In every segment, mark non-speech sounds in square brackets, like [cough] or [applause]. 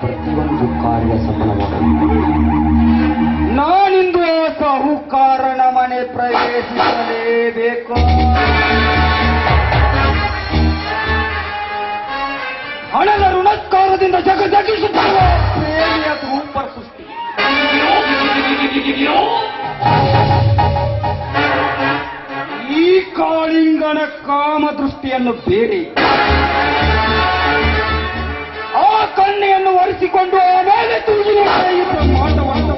ಪ್ರತಿಯೊಂದು ಕಾರ್ಯ ಸಫಲವಾಗುತ್ತದೆ ನಾನಿಂದು ಸಾಹುಕಾರನ ಮನೆ ಪ್ರವೇಶಿಸಲೇಬೇಕು. ಹಣದ ಋಣಸ್ಕಾರದಿಂದ ಜಗ ಜಗಿಸುತ್ತಿರುವ ಪ್ರೇಮಿಯ ರೂಪ ಸೃಷ್ಟಿ. ಈ ಕಾಳಿಂಗನ ಕಾಮದೃಷ್ಟಿಯನ್ನು ಬೇರೆ ಕಣ್ಣೆಯನ್ನು ಒರೆಸಿಕೊಂಡು ಆಮೇಲೆ ತೂಗಿ ನೋಡಿದ ಈ ಬ್ರಹ್ಮಾಂಡವನ್ನು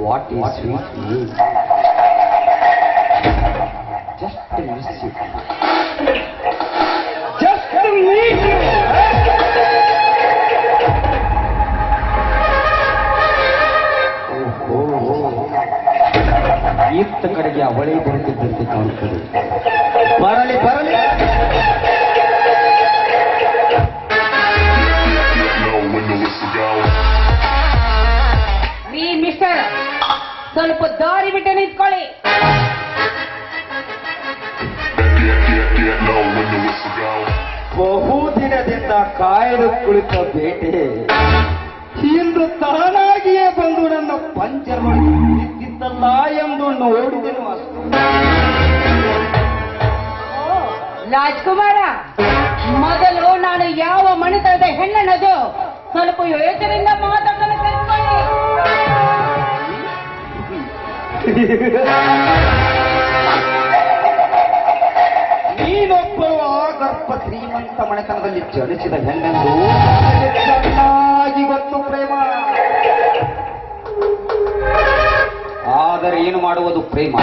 ವಾಟ್ ಈಸ್ ಸ್ವೀಟ್ ನ್ಯೂಸ್ ಇತ್ತ ಕಡೆಗೆ ಅವಳೇ ಬರುತ್ತಿದ್ದಂತೆ ಕಾಣುತ್ತದೆ ಬರಲಿ ಬರಲಿ. ರೀ ಮಿಸ್ಟರ್ ಸ್ವಲ್ಪ ದಾರಿ ಬಿಟ್ಟು ನಿಂತ್ಕೊಳ್ಳಿ. ಬಹುದಿನದಿಂದ ಕಾಯ್ದು ಕುಳಿತ ಬೇಟೆ ಇಂದು ತಾನಾಗಿಯೇ ಬಂದು ನನ್ನ ಪಂಚರೊಳಗೆ ನಿಂತಿದ್ದಲ್ಲ ಎಂದು ನೋಡಿದೆನು ಅಷ್ಟು. ರಾಜ್ಕುಮಾರ ಮೊದಲು ನಾನು ಯಾವ ಮಣಿತನದ ಹೆಣ್ಣನದು? ಸ್ವಲ್ಪ ಯೋಚನೆಯಿಂದ ಮಾತಾಡಲು ಕಲ್ತ್ಕೊಳ್ಳಿ ನೀನೊಬ್ಬಳು ಆ ಗರ್ಭ ಶ್ರೀಮಂತ ಮನೆತನದಲ್ಲಿ ಜನಿಸಿದ ಹೆಣ್ಣೆಂದು ನನಗೆ [laughs] ಚೆನ್ನಾಗಿ ಗೊತ್ತು ಪ್ರೇಮ. ಆದರೆ ಏನು ಮಾಡುವುದು? ಪ್ರೇಮ.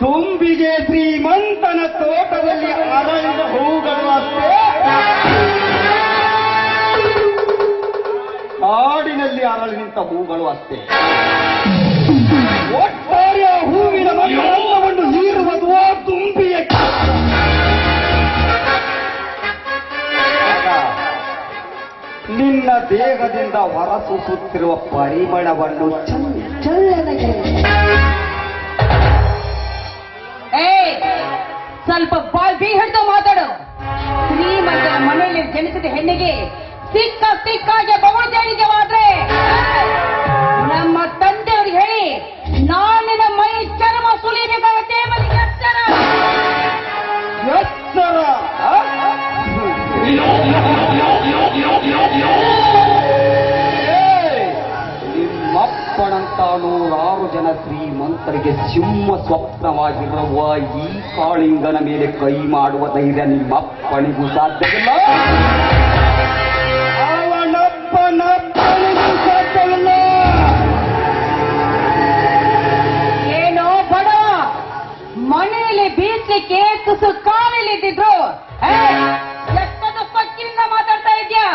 ತುಂಬಿಗೆ ಶ್ರೀಮಂತನ ತೋಟದಲ್ಲಿ ಅರಳಿದ ಹೂಗಳು ಅಷ್ಟೇ. ಕಾಡಿನಲ್ಲಿ ಅರಳಿ ಹೂಗಳು ಅಷ್ಟೇ. ನಿನ್ನ ದೇಹದಿಂದ ಹೊರಸೂಸುತ್ತಿರುವ ಪರಿಮಳವನ್ನು ಸ್ವಲ್ಪ ಬಾಯ್ ಬಿ ಹಿಡಿದು ಮಾತಾಡು. ಶ್ರೀಮಂತರ ಮನೆಯಲ್ಲಿ ಜನಿಸಿದ ಹೆಣ್ಣಿಗೆ ಸಿಕ್ಕ ಸಿಕ್ಕಾಗೆ ಬಹುಜನಿಗೆ ನಮ್ಮ ಶ್ರೀಮಂತರಿಗೆ ಸಿಂಹ ಸ್ವಪ್ನವಾಗಿರುವ ಈ ಕಾಳಿಂಗನ ಮೇಲೆ ಕೈ ಮಾಡುವ ಧೈರ್ಯ ನಿಮ್ಮಪ್ಪನಿಗೂ ಸಾಧ್ಯವಿಲ್ಲ ಅವನಪ್ಪನಪ್ಪನಿಗೂ ಸಾಧ್ಯವಿಲ್ಲ ಏನೋ ಬಡ ಮನೆಯಲ್ಲಿ ಬೀಚಕ್ಕೆ ತುಸು ಕಾಲಲ್ಲಿ ಇದ್ದಿದ್ರು ಎಷ್ಟೊಂದು ಪಕ್ಕಿನಿಂದ ಮಾತಾಡ್ತಾ ಇದ್ಯಾ?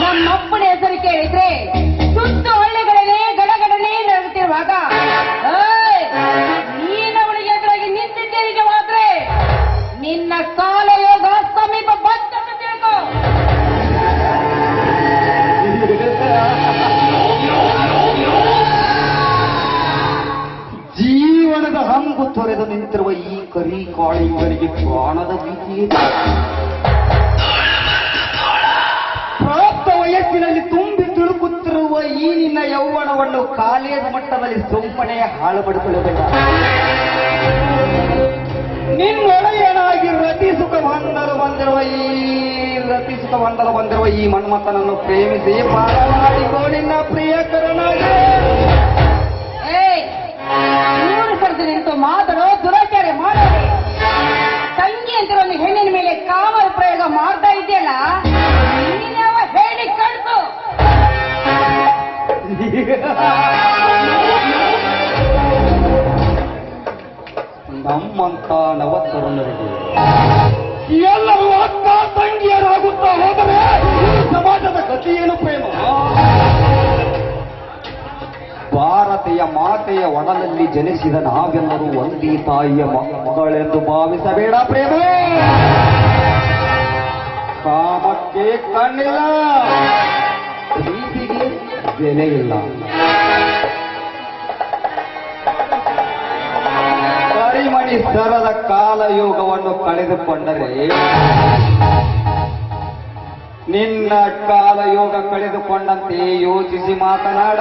ನಮ್ಮಪ್ಪನ ಹೆಸರು ಕೇಳಿದ್ರೆ ಈ ನಿನ್ನ ಯೌವನವನ್ನು ಕಾಲೇಜ್ ಮಟ್ಟದಲ್ಲಿ ಸೋಂಪಣೆಯ ಹಾಳು ಮಾಡಿಕೊಳ್ಳಬೇಡ. ನಿನ್ನೊಡೆಯನಾಗಿ ರತಿ ಸುಖ ಬಂದರು, ಬಂದಿರುವ ಈ ರತಿ ಸುಖ ಬಂದರು, ಬಂದಿರುವ ಈ ಮನ್ಮಥನನ್ನು ಪ್ರೇಮಿಸಿ ಪಾಲನಾಡಿಕೋ ನಿನ್ನ ಪ್ರಿಯಕರನಾಗಿ. ಕರೆದು ನಿಂತು ಮಾತಡೋ ದುರಾಚಾರ ಮಾಡೋ. ತಂಗಿ ಅಂತಿರೋ ಹೆಣ್ಣಿನ ಮೇಲೆ ಕಾಮ ಪ್ರಯೋಗ ಮಾಡ್ತಾ ಇದೆಯಲ್ಲ? ನಮ್ಮಂತ ನವತರುಣರಿಗೆ ಎಲ್ಲರೂ ಅಕ್ಕ ತಂಗಿಯರಾಗುತ್ತಾ ಹೋದರೆ ಸಮಾಜದ ಗತಿ ಏನು ಪ್ರೇಮ? ಭಾರತೀಯ ಮಾತೆಯ ಒಡಲಲ್ಲಿ ಜನಿಸಿದ ನಾವೆಲ್ಲರೂ ಒಂದೇ ತಾಯಿಯ ಮಕ್ಕಳೆಂದು ಭಾವಿಸಬೇಡ ಪ್ರೇಮ ಕಾಮಕ್ಕೆ ಕಣ್ಣಿಲ್ಲ. ಬೆಲೆ ಇಲ್ಲ ಕರಿಮಣಿ ಮಣಿ ಸರದ ಕಾಲಯೋಗವನ್ನು ಕಳೆದುಕೊಂಡರೆ ನಿನ್ನ ಕಾಲಯೋಗ ಕಳೆದುಕೊಂಡಂತೆ ಯೋಚಿಸಿ ಮಾತನಾಡ.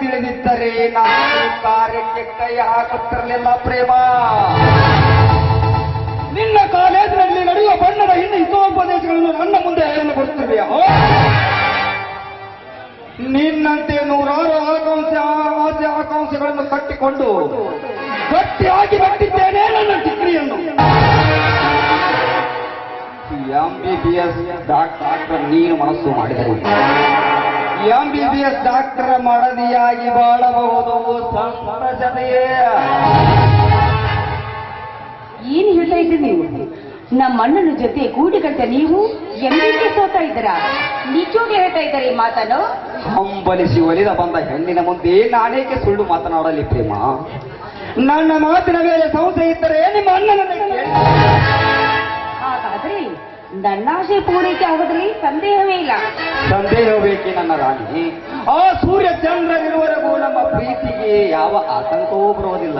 ತಿಳಿದಿದ್ದರೆ ನಾನು ಕಾರ್ಯಕ್ಕೆ ಕೈ ಹಾಕುತ್ತಿರಲಿಲ್ಲ ಪ್ರೇಮ? ನಿನ್ನ ಕಾಲೇಜಿನಲ್ಲಿ ನಡೆಯುವ ಬಣ್ಣದ ಇನ್ನು ಹಿತೋಪದೇಶಗಳನ್ನು ನನ್ನ ಮುಂದೆ ಹೇಳಲು ಕೊಡುತ್ತಿದೆಯಾ ನಿನ್ನಂತೆ ನೂರಾರು ಆಕಾಂಕ್ಷ ಆಸೆ ಆಕಾಂಕ್ಷೆಗಳನ್ನು ಕಟ್ಟಿಕೊಂಡು ಗಟ್ಟಿಯಾಗಿ ಕಟ್ಟಿದ್ದೇನೆ ನನ್ನ ಡಿಗ್ರಿಯನ್ನು. M B B S doctor ನೀನು ಮನಸ್ಸು ಮಾಡಿದರೆ M B B S doctor ಮಡದಿಯಾಗಿ ಬಾಳಬಹುದು ಸಂತಸತೆಯೇ ಏನು ಹೇಳ್ತಾ ಇದ್ದೀರಿ ನೀವು? ನಮ್ಮ ಅಣ್ಣನ ಜೊತೆ ಗೂಡು ಕಟ್ಟ ನೀವು ಎಂದಿಗೆ ಸೋತಾ ಇದ್ದೀರಾ? ನಿಜವಾಗಿ ಹೇಳ್ತಾ ಇದ್ದಾರೆ ಈ ಮಾತನ್ನು? ಹಂಬಲಿಸಿ ಒಲಿದ ಬಂದ ಹೆಣ್ಣಿನ ಮುಂದೆ ನಾನೇಕೆ ಸುಳ್ಳು ಮಾತನಾಡಲಿ ಪ್ರೇಮ? ನನ್ನ ಮಾತಿನ ಮೇಲೆ ಸಂಶಯ ಇದ್ದರೆ ನಿಮ್ಮ ಅಣ್ಣನ ಹಾಗಾದ್ರೆ ಆಶೆ ಪೂರೈಕೆ ಆಗೋದ್ರಲ್ಲಿ ಸಂದೇಹವೇ ಇಲ್ಲ. ಸಂದೇಹ ಬೇಕಿ ನನ್ನ ರಾಣಿ? ಆ ಸೂರ್ಯ ಚಂದ್ರನಿರುವವರೆಗೂ ನಮ್ಮ ಪ್ರೀತಿಗೆ ಯಾವ ಆತಂಕವೂ ಬರುವುದಿಲ್ಲ.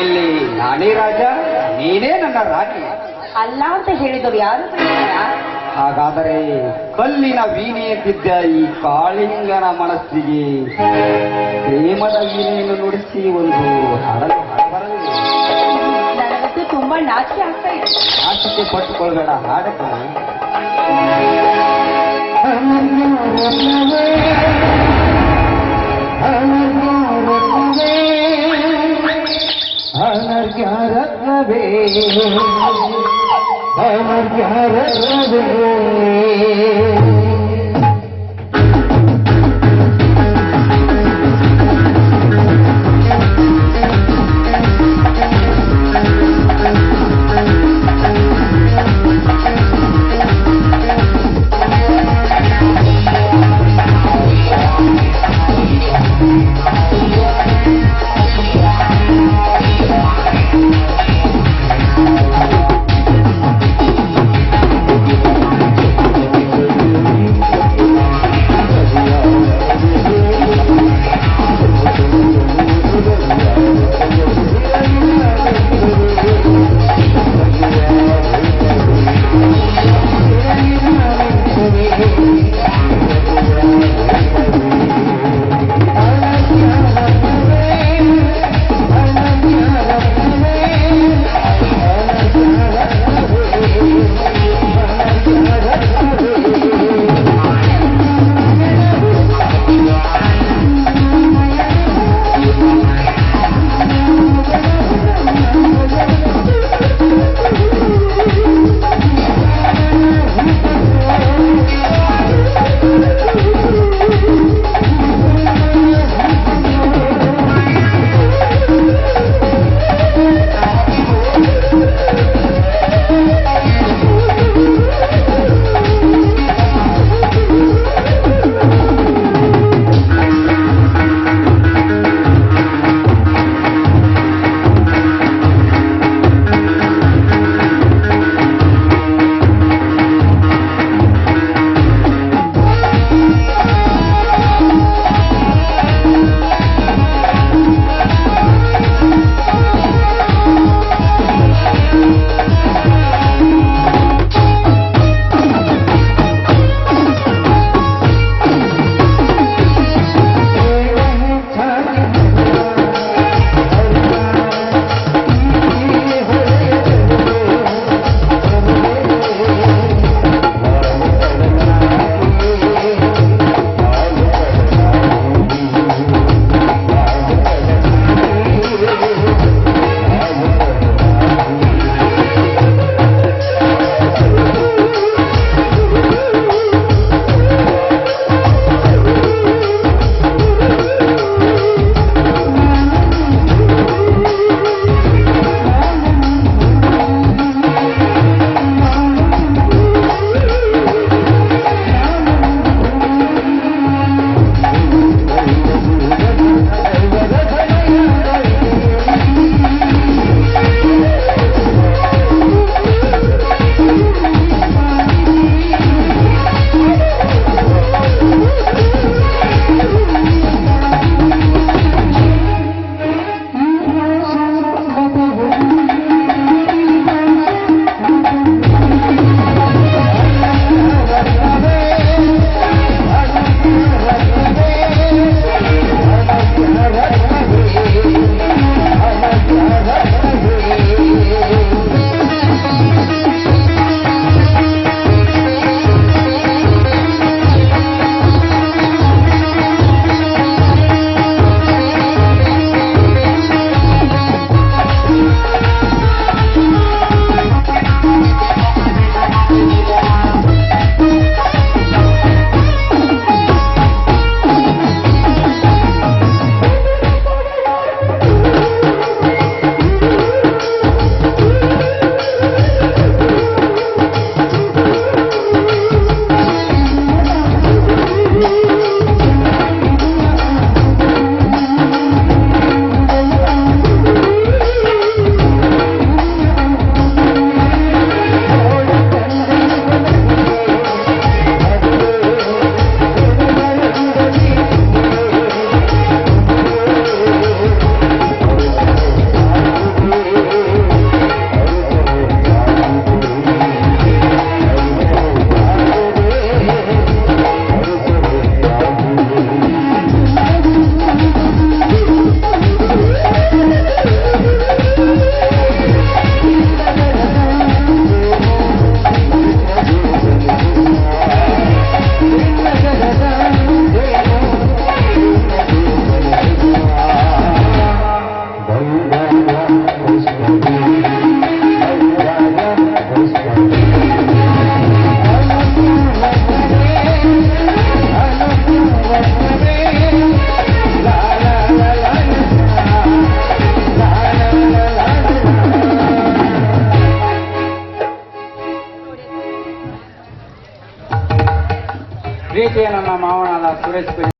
ಇಲ್ಲಿ ನಾನೇ ರಾಜ ನೀನೇ ನನ್ನ ರಾಣಿ. ಅಲ್ಲ ಅಂತ ಹೇಳಿದವರು ಯಾರು? ಹಾಗಾದರೆ ಕಲ್ಲಿನ ವೀಣೆಯಂತಿದ್ದ ಈ ಕಾಳಿಂಗನ ಮನಸ್ಸಿಗೆ ಪ್ರೇಮದ ವೀಣೆಯನ್ನು ನುಡಿಸಿ ಒಂದು ಹಾಡಲು ತುಂಬಾ ನಾಚಿಕೆ ಆಗ್ತಾ ಇದೆ ಆಸಕ್ತಿ ಪಟ್ಟುಕೊಳ್ಬೇಡ ಹಾಡಕ ಅನರ್ಗ್ಯಾರವೇ ಅನರ್ಗ್ಯಾರವೇ ಪ್ರೀತಿಯ captura